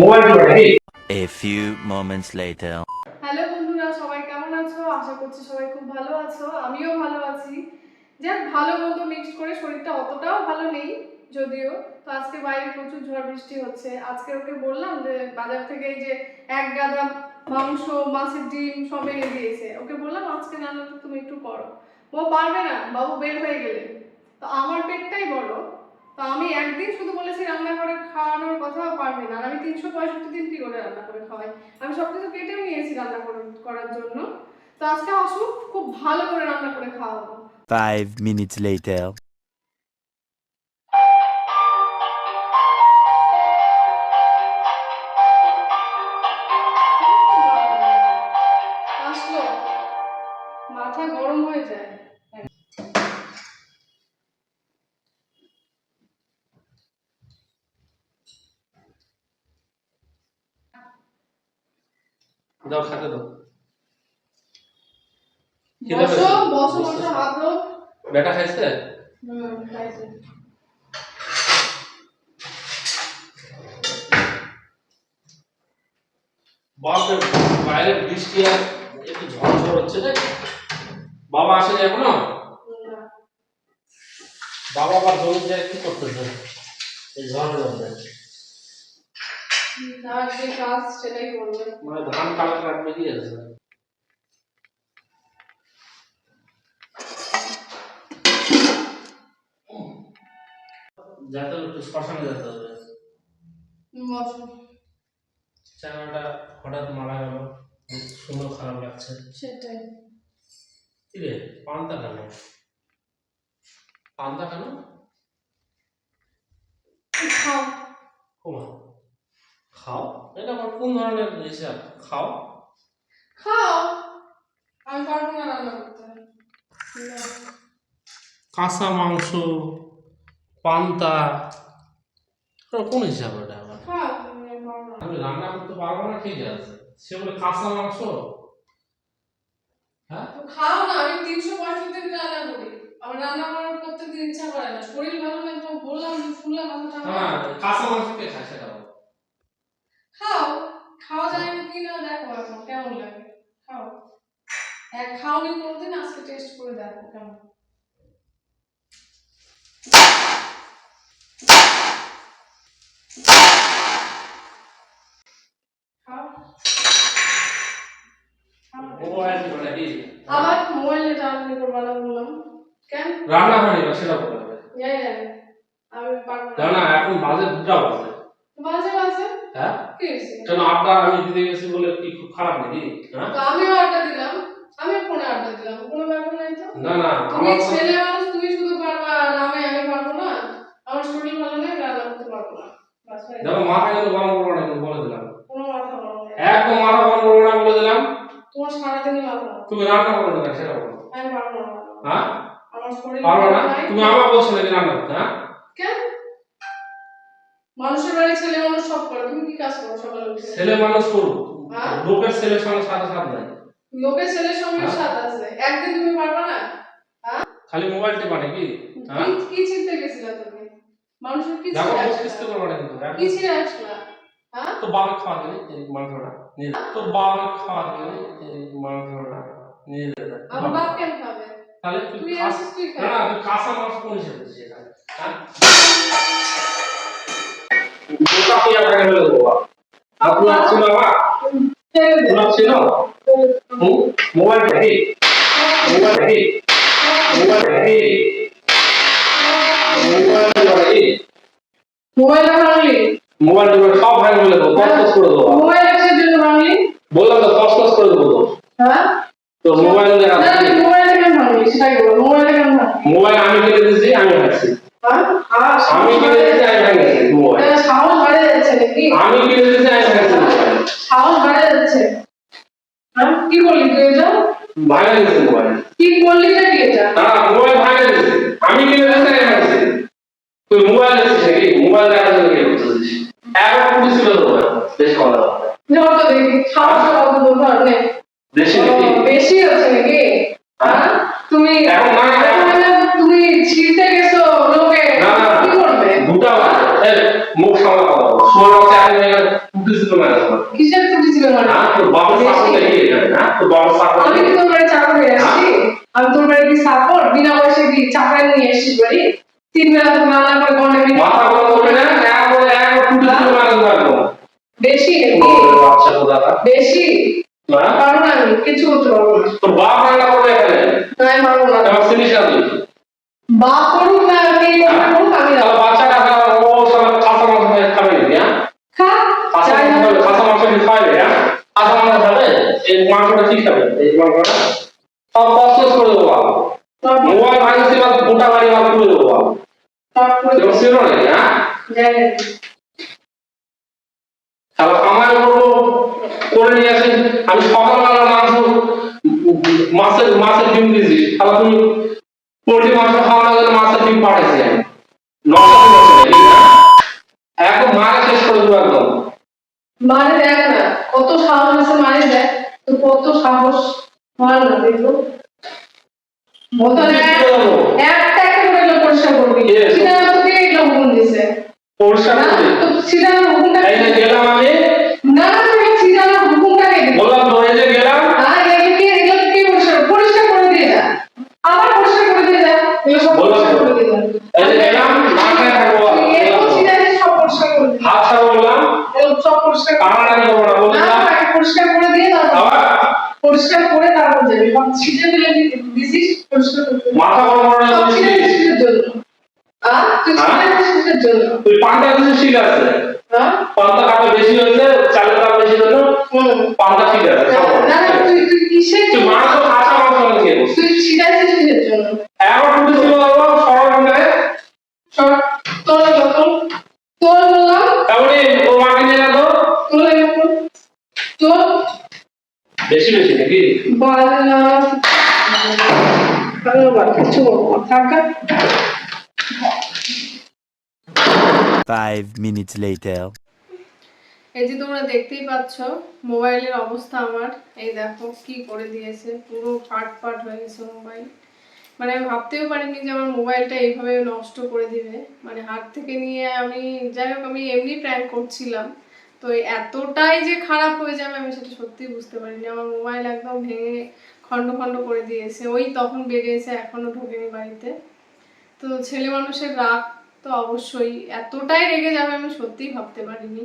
Mobile few moments later. Hello বন্ধুরা সবাই কেমন আছো? আশা করছি সবাই খুব ভালো আছো। আমিও ভালো আছি। যাক ভালো মন্দ মিক্সড করে শরীরটা অতটাও ভালো নেই যদিও। তো আজকে বাইরে প্রচুর ঝড় বৃষ্টি হচ্ছে। আজকে ওকে বললাম যে বাজার থেকে এই যে এক গাদা মাংস মাছের ডিম সব এনে দিয়েছে। ওকে বললাম আজকে রান্নাটা তুমি একটু করো। ও পারবে না। বাবু বের হয়ে গেলে। তো আমার পেটটাই বড়। তো আমি একদিন শুধু বলেছি কথাও পারবে না। আর আমি তিনশো পঁয়ষট্টি দিন কি করে রান্না করে খাওয়াই? আমি সব কিছু কেটেও নিয়েছি রান্না করে- করার জন্য। তো আজকে আসুক, খুব ভালো করে রান্না করে খাওয়াবো। Five minutes later. দাও খেতে দাও। বসো বসো বসো। হাত ধো। বেটা খাইছে? হুম খাইছে। বাপরে বাইরে বৃষ্টি আর একটু ঝড় ঝড় হচ্ছে রে বাবা আসেনি এখনও? না। বাবা আবার জমি যায় কি করতেছে? এই ঝড়ের মধ্যে। তার যে কাজ সেটাই করবে। মানে ধান কাটা কাটবে কি আছে। যেতে একটু শ্মশানে যেতে হবে। বসো হঠাৎ মারা গেল শুনে খারাপ লাগছে। সেটাই। কিরে পান্তা কেন? পান্তা কেন? খাও। খাও। এটা আবার কোন ধরনের হিসাব খাও। খাও। আমি পারব না রান্না করতে। কাঁচা মাংস পান্তা। কোন হিসাব এটা আবার? আমি রান্না করতে পারব না ঠিক আছে। সে বলে কাঁচা মাংস? হ্যাঁ? তো খাও না আমি তিনশো পঁয়ষট্টি দিন রান্না করি। আমার রান্না করার প্রত্যেক দিন ইচ্ছা করে না। শরীর ভালো তো বললাম শুনলাম মাথাটা হ্যাঁ কাঁচা মাংস কে খায় সেটা বলো। খাও খাওয়া যায় না কি না দেখো এখন কেমন লাগে খাও খাওনি কোনোদিন আজকে টেস্ট করে দেখো কেমন? আবার মোবাইলে করবা না বললাম। কেন? রান্না সেটা আমি পারব না। না এখন বাজে দুটা বাজে। বাজে বাজে? হ্যাঁ? কি হয়েছে? কেন আড্ডা আমি দিতে গেছি বলে কি খুব খারাপ নাকি? হ্যাঁ? আমিও আড্ডা দিলাম। আমি ফোনে আড্ডা দিলাম কোনো ব্যাপার নাই তো? না না তুমি ছেলে মানুষ তুমি শুধু পারবা আর আমি আমি পারব না আমার শরীর ভালো নেই রান্না করতে পারব না। দেখো মাথা কিন্তু গরম করব না কিন্তু বলে দিলাম। কোনো মাথা গরম একদম মাথা গরম করব না বলে দিলাম। তোমার সারাদিনই মাথা তুমি রান্না করো না সেটা বলো। আমি পারব না। হ্যাঁ? আমার শরীর পারো না? তুমি আমার বলছো নাকি রান্না করতে হ্যাঁ? কেন? মানুষের বাড়ি ছেলে মানুষ সব করে তুমি কি কাজ করো সকালে ছেলে মানুষ করুক। হ্যাঁ? লোকের ছেলের সঙ্গে সাথে সাথে নাই। লোকের ছেলের সঙ্গে হ্যাঁ? সাথ আছে। একদিন তুমি পারবা না? খালি মোবাইল টিপা নাকি? হ্যাঁ? কি কি চিনতে গেছিলা তুমি? মানুষের কি দেখো মুখ কিস্তি? না কিন্তু হ্যাঁ? কি ছিঁড়ে আসলা হ্যাঁ? তো বাবা খাওয়া দিলে মাংসটা। নিয়ে। তোর বাবা খাওয়া দিলে মাংসটা। নিয়ে যেতে আমার বাপ কেন খাবে? তাহলে তুই খাস আসিস তুই না না তুই কাঁচা মাংস কোন হিসেবে এখানে হ্যাঁ? গোটা মোবাইল মোবাইল মোবাইল মোবাইল ভাঙলি মোবাইল টিপে সব ভেঙে দেবো করে দেবো। মোবাইল কিসের জন্য ভাঙলি বললাম তো কস করে দেবো তো। হ্যাঁ? মোবাইল মোবাইলটা কেন ভাঙলি সেটাই বলো মোবাইলটা কেন মোবাইল আমি কিনে দিয়েছি আমি ভাঙছি আমি কিনে এটা ভাঙা মোবাইল কি করলি এটা কি এটা? না মোবাইল ভাঙা গেছে আমি কিনে দিয়েছি আমি তুই মোবাইল দিচ্ছিস নাকি? মোবাইল দেখার জন্য কি করতেছিস এখন পুলিশ ছিল তো বেশ দেখি সাহস কত নাকি? আছে নাকি? হ্যাঁ। তুমি এখন না, তুমি গেছো লোকে না, না, না। কি করবে দুটা বাজে। এই, মুখ সামলা কথা কিসের ত্রুটি ছিল না? তোর বাবা সাপোর্ট দেখি এখানে না? তোর বাবা সাপোর্ট আমি কি তোর বাড়ি হয়ে? আসছি আমি তোর কি সাপোর্ট বিনা পয়সা কি চাকরা নিয়ে এসেছি বাড়ি? তিন বেলা তো রান্না করে গন্ডে মাথা গরম করবে না? এক বলে এক উঠেছিল ম্যানেজ করব বেশি? নাকি বাচ্চা তো দাদা। বেশি? না? আমি কিছু করতে তোর বাপ রান্না করবে এখানে? না আমি পারব না। আমার চিনিস না বাপ করুক না কে করুক আমি বাচ্চাটা ও সব কাঁচা কাঁচা কি খাবে হ্যাঁ কাঁচা নাকি হ্যাঁ? তাহলে সকালবেলা মাংস, মাছের মাছের ডিম দিয়েছি। তাহলে তুমি মাংস জন্য মাছের ডিম পাঠাইছি। আমি নষ্ট করে একদম মারা শেষ করে দেবো একদম। মানে দেখ না কত সাহস আছে মানে দেখ তো কত সাহস। হয় না দেখো? একটা একটা করে পরিষ্কার করবি. সেটা তোকে দিছে? পরিষ্কার না তো সেটা গেলাম আমি। না আবার? পরিষ্কার করে তারপর যাবে সব ছিটে দিলে দিছিস পরিষ্কার করতে মাথা গরম করে সব ছিটে দিছিসের জন্য। আ? তুই ছিটে দিছিসের জন্য। তুই পান্তা কিছু ঠিক আছে। হ্যাঁ পান্তা কাটা বেশি হয়েছে চালের দাম বেশি হলো পান্তা ঠিক আছে না না, তুই তুই কিসের তুই জন্য? কাঁচা মাংস খেয়ে তুই ছিটাইছিস কিসের জন্য। একবার উঠেছিল বাবা সবার ঘন্টায় সব তোর যখন তোর বললাম তাহলে তোর মাকে নিয়ে তো। তোর তোর বেশি বেশি নাকি বালা কিছু না। থাক। Five minutes later. এই যে তোমরা দেখতেই পাচ্ছ মোবাইলের অবস্থা আমার এই দেখো কি করে দিয়েছে পুরো ফাট ফাট হয়ে গেছে মোবাইল মানে আমি ভাবতেও পারিনি যে আমার মোবাইলটা এইভাবে নষ্ট করে দিবে মানে হাত থেকে নিয়ে আমি যাই হোক আমি এমনি প্র্যাঙ্ক করছিলাম তো এতটাই যে খারাপ হয়ে যাবে, আমি সেটা সত্যি বুঝতে পারিনি। আমার মোবাইল একদম ভেঙে খণ্ড খণ্ড করে দিয়েছে। ওই তখন বেড়ে এসে এখনও ঢোকেনি বাড়িতে। তো ছেলে মানুষের রাগ তো অবশ্যই। এতটাই রেগে যাবে আমি সত্যিই ভাবতে পারিনি।